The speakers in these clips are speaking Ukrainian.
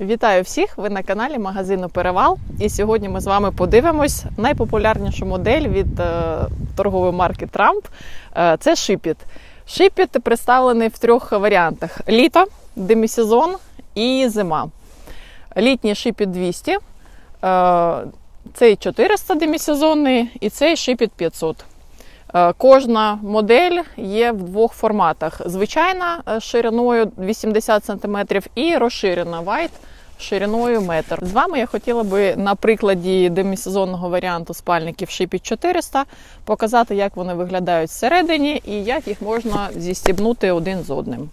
Вітаю всіх! Ви на каналі магазину Перевал. І сьогодні ми з вами подивимось найпопулярнішу модель від е, торгової марки Трамп. Е, це Шипіт. Шипіт представлений в трьох варіантах: літо, демісезон і зима. Літній Шипіт 200, е, цей 400 демісезонний і цей Шипіт 500. Е, Кожна модель є в двох форматах: звичайна е, шириною 80 см і розширена вайт шириною метр. З вами я хотіла би на прикладі демісезонного варіанту спальників Shipit 400 показати, як вони виглядають всередині і як їх можна зістібнути один з одним.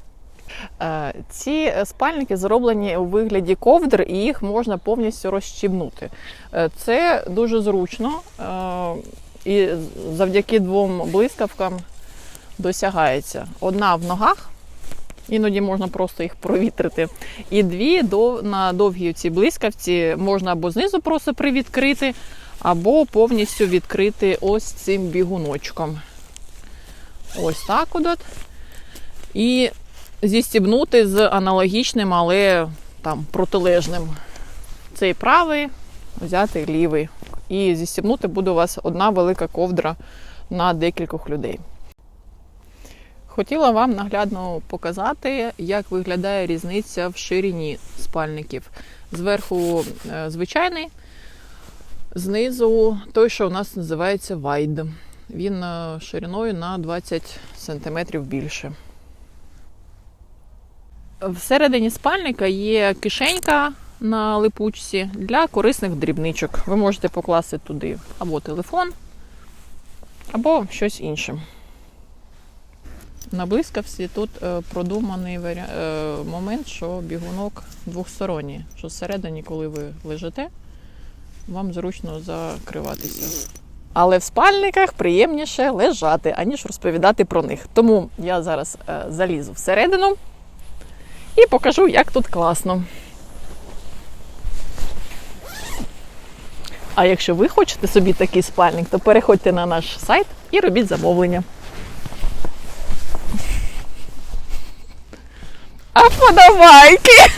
Е, Ці спальники зроблені у вигляді ковдр, і їх можна повністю розщібнути. Це дуже зручно. І завдяки двом блискавкам досягається. Одна в ногах, іноді можна просто їх провітрити. І дві на довгій цій блискавці можна або знизу просто привідкрити, або повністю відкрити ось цим бігуночком. Ось так от. І зістібнути з аналогічним, але там протилежним. Цей правий, взяти лівий. І зістібнути буде у вас одна велика ковдра на декількох людей. Хотіла вам наглядно показати, як виглядає різниця в ширині спальників. Зверху е, звичайний, знизу той, що у нас називається вайд. Він е, шириною на 20 см більше. Всередині спальника є кишенька на липучці для корисних дрібничок. Ви можете покласти туди або телефон, або щось інше. На блискавці тут е, продуманий е, момент, що бігунок двохсторонній, що всередині, коли ви лежите, вам зручно закриватися. Але в спальниках приємніше лежати, аніж розповідати про них. Тому я зараз е, залізу всередину і покажу, як тут класно. А якщо ви хочете собі такий спальник, то переходьте на наш сайт і робіть замовлення. А подавайки!